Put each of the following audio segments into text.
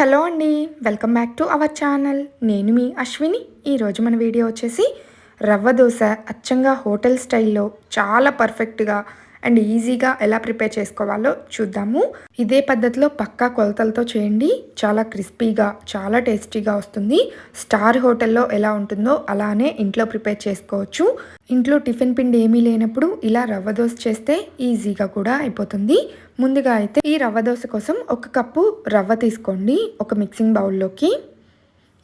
Hello అండి welcome back to our channel. నేను మీ అశ్విని. ఈరోజు మన వీడియో వచ్చేసి రవ్వ దోశ అచ్చంగా హోటల్ స్టైల్లో చాలా పర్ఫెక్ట్గా అండ్ ఈజీగా ఎలా ప్రిపేర్ చేసుకోవాలో చూద్దాము. ఇదే పద్ధతిలో పక్కా కొలతలతో చేయండి. చాలా క్రిస్పీగా చాలా టేస్టీగా వస్తుంది. స్టార్ హోటల్లో ఎలా ఉంటుందో అలానే ఇంట్లో ప్రిపేర్ చేసుకోవచ్చు. ఇంట్లో టిఫిన్ పిండి ఏమీ లేనప్పుడు ఇలా రవ్వ దోశ చేస్తే ఈజీగా కూడా అయిపోతుంది. ముందుగా అయితే ఈ రవ్వ దోశ కోసం ఒక కప్పు రవ్వ తీసుకోండి ఒక మిక్సింగ్ బౌల్లోకి.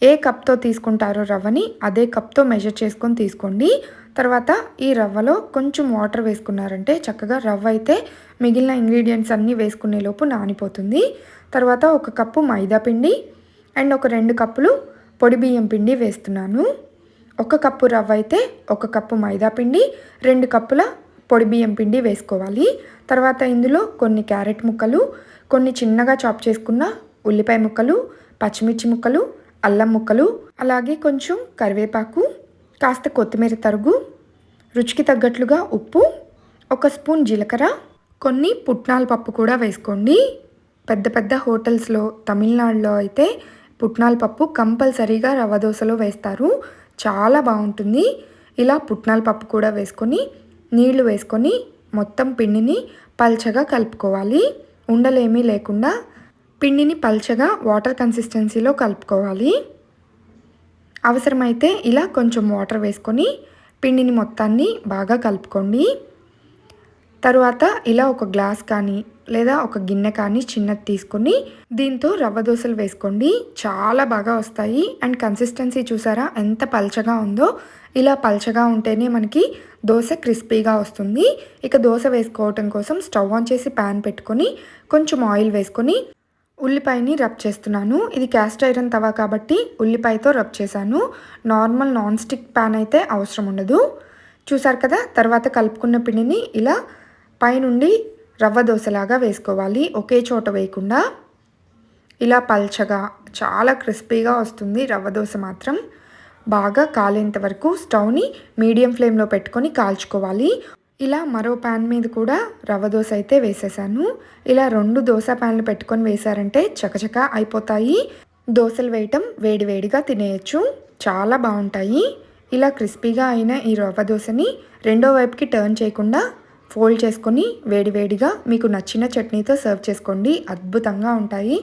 ఏ కప్తో తీసుకుంటారో రవ్వని అదే కప్తో మెజర్ చేసుకొని తీసుకోండి. తర్వాత ఈ రవ్వలో కొంచెం వాటర్ వేసుకున్నారంటే చక్కగా రవ్వ అయితే మిగిలిన ఇంగ్రీడియంట్స్ అన్నీ వేసుకునే లోపు నానిపోతుంది. తర్వాత ఒక కప్పు మైదా పిండి అండ్ ఒక రెండు కప్పులు పొడి బియ్యం పిండి వేస్తున్నాను. ఒక కప్పు రవ్వ అయితే ఒక కప్పు మైదా పిండి రెండు కప్పుల పొడి బియ్యం పిండి వేసుకోవాలి. తర్వాత ఇందులో కొన్ని క్యారెట్ ముక్కలు కొన్ని చిన్నగా చాప్ చేసుకున్న ఉల్లిపాయ ముక్కలు పచ్చిమిర్చి ముక్కలు అల్లం ముక్కలు అలాగే కొంచెం కరివేపాకు కాస్త కొత్తిమీర తరుగు రుచికి తగ్గట్లుగా ఉప్పు ఒక స్పూన్ జీలకర్ర కొన్ని పుట్నాల పప్పు కూడా వేసుకోండి. పెద్ద పెద్ద హోటల్స్లో తమిళనాడులో అయితే పుట్నాల పప్పు కంపల్సరీగా రవ్వ దోశలో వేస్తారు. చాలా బాగుంటుంది. ఇలా పుట్నాల పప్పు కూడా వేసుకొని నీళ్ళు వేసుకొని మొత్తం పిండిని పల్చగా కలుపుకోవాలి. ఉండలేమీ లేకుండా పిండిని పల్చగా వాటర్ కన్సిస్టెన్సీలో కలుపుకోవాలి. అవసరమైతే ఇలా కొంచెం వాటర్ వేసుకొని పిండిని మొత్తాన్ని బాగా కలుపుకోండి. తరువాత ఇలా ఒక గ్లాస్ కానీ లేదా ఒక గిన్నె కానీ చిన్నది తీసుకొని దీంతో రవ్వ దోశలు వేసుకోండి. చాలా బాగా వస్తాయి. అండ్ కన్సిస్టెన్సీ చూసారా? ఎంత పల్చగా ఉందో. ఇలా పల్చగా ఉంటేనే మనకి దోశ క్రిస్పీగా వస్తుంది. ఇక దోశ వేసుకోవటం కోసం స్టవ్ ఆన్ చేసి ప్యాన్ పెట్టుకొని కొంచెం ఆయిల్ వేసుకొని ఉల్లిపాయని రబ్ చేస్తున్నాను. ఇది క్యాస్ట్ ఐరన్ తవా కాబట్టి ఉల్లిపాయతో రబ్ చేశాను. నార్మల్ నాన్ స్టిక్ ప్యాన్ అయితే అవసరం ఉండదు. చూసారు కదా తర్వాత కలుపుకున్న పిండిని ఇలా పైనుండి రవ్వ దోశలాగా వేసుకోవాలి. ఒకే చోట వేయకుండా. ఇలా పల్చగా చాలా క్రిస్పీగా వస్తుంది రవ్వ దోశ మాత్రం. బాగా కాలేంత వరకు స్టవ్ని మీడియం ఫ్లేమ్లో పెట్టుకొని కాల్చుకోవాలి. ఇలా మరో ప్యాన్ మీద కూడా రవ్వ దోశ అయితే వేసేసాను. ఇలా రెండు దోశ ప్యాన్లు పెట్టుకొని వేసారంటే చకచక అయిపోతాయి. దోశలు వేయటం వేడివేడిగా తినేయచ్చు. చాలా బాగుంటాయి. ఇలా క్రిస్పీగా అయిన ఈ రవ్వ దోశని రెండో వైపుకి టర్న్ చేయకుండా ఫోల్డ్ చేసుకొని వేడివేడిగా మీకు నచ్చిన చట్నీతో సర్వ్ చేసుకోండి. అద్భుతంగా ఉంటాయి.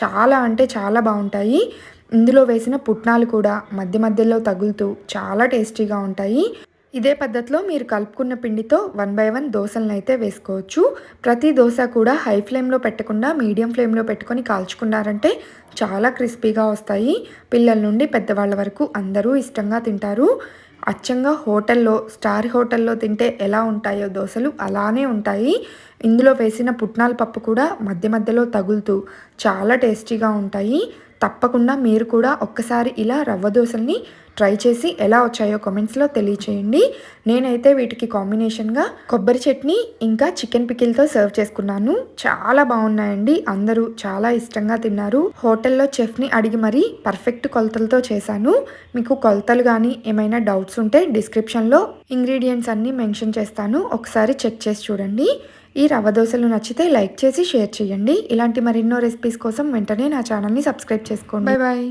చాలా అంటే చాలా బాగుంటాయి. ఇందులో వేసిన పుట్నాలు కూడా మధ్య మధ్యలో తగులుతూ చాలా టేస్టీగా ఉంటాయి. ఇదే పద్ధతిలో మీరు కలుపుకున్న పిండితో వన్ బై వన్ దోశలను అయితే వేసుకోవచ్చు. ప్రతి దోశ కూడా హై ఫ్లేమ్లో పెట్టకుండా మీడియం ఫ్లేమ్లో పెట్టుకొని కాల్చుకున్నారంటే చాలా క్రిస్పీగా వస్తాయి. పిల్లల నుండి పెద్దవాళ్ళ వరకు అందరూ ఇష్టంగా తింటారు. అచ్చంగా హోటల్లో స్టార్ హోటల్లో తింటే ఎలా ఉంటాయో దోశలు అలానే ఉంటాయి. ఇందులో వేసిన పుట్నాల పప్పు కూడా మధ్య మధ్యలో తగులుతూ చాలా టేస్టీగా ఉంటాయి. తప్పకుండా మీరు కూడా ఒక్కసారి ఇలా రవ్వ దోశల్ని ట్రై చేసి ఎలా వచ్చాయో కామెంట్స్లో తెలియచేయండి. నేనైతే వీటికి కాంబినేషన్గా కొబ్బరి చట్నీ ఇంకా చికెన్ పికిల్తో సర్వ్ చేసుకున్నాను. చాలా బాగున్నాయండి. అందరూ చాలా ఇష్టంగా తిన్నారు. హోటల్లో చెఫ్ని అడిగి మరీ పర్ఫెక్ట్ కొలతలతో చేశాను. మీకు కొలతలు కానీ ఏమైనా డౌట్స్ ఉంటే డిస్క్రిప్షన్లో ఇంగ్రీడియంట్స్ అన్నీ మెన్షన్ చేస్తాను. ఒకసారి చెక్ చేసి చూడండి. ఈ రవ్వ దోశలు నచ్చితే లైక్ చేసి షేర్ చేయండి. ఇలాంటి మరెన్నో రెసిపీస్ కోసం వెంటనే నా ఛానల్ని సబ్స్క్రైబ్ చేసుకోండి. Bye bye